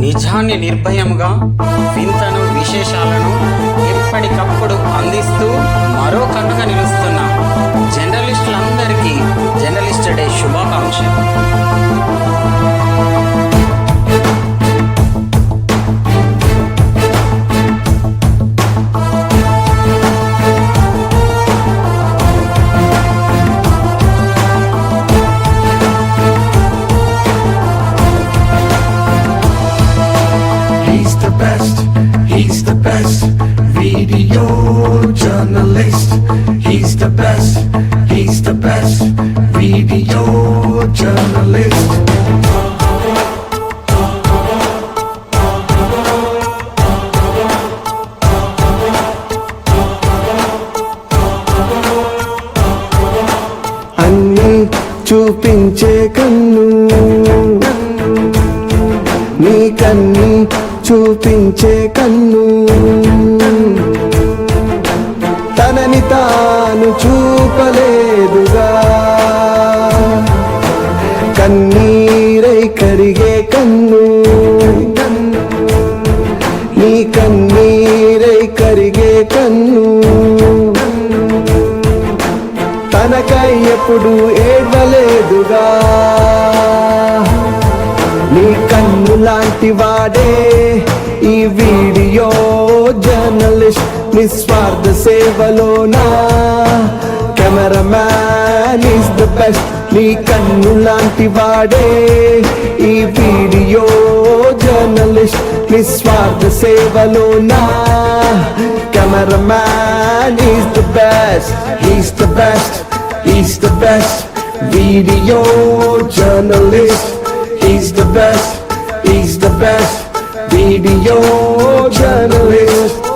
నిజాన్ని నిర్భయముగా వింతను విశేషాలను ఎప్పటికప్పుడు అందిస్తూ He's the best, he's the best video journalist. He's the best, he's the best video journalist. అన్ని చూపించే కన్ను చూపించే కన్ను. తనని తాను చూపలేదుగా. కన్నీరై కరిగే కన్ను. నీ కన్నీరై కరిగే కన్ను. తనకై ఎప్పుడు ఏడవలేదుగా. నీ కన్ను లాంటి వాడే ఈ వీడియో జర్నలిస్ట్ నిస్వార్థ సేవలోనా? కెమెరామ్యాన్ ఈస్ ద బెస్ట్ నీ కన్ను లాంటి వాడే ఈ వీడియో జర్నలిస్ట్ నిస్వార్థ సేవలోనా? Cameraman is the best he's the best he's the best. Video journalist he's the best. He's the best video journalist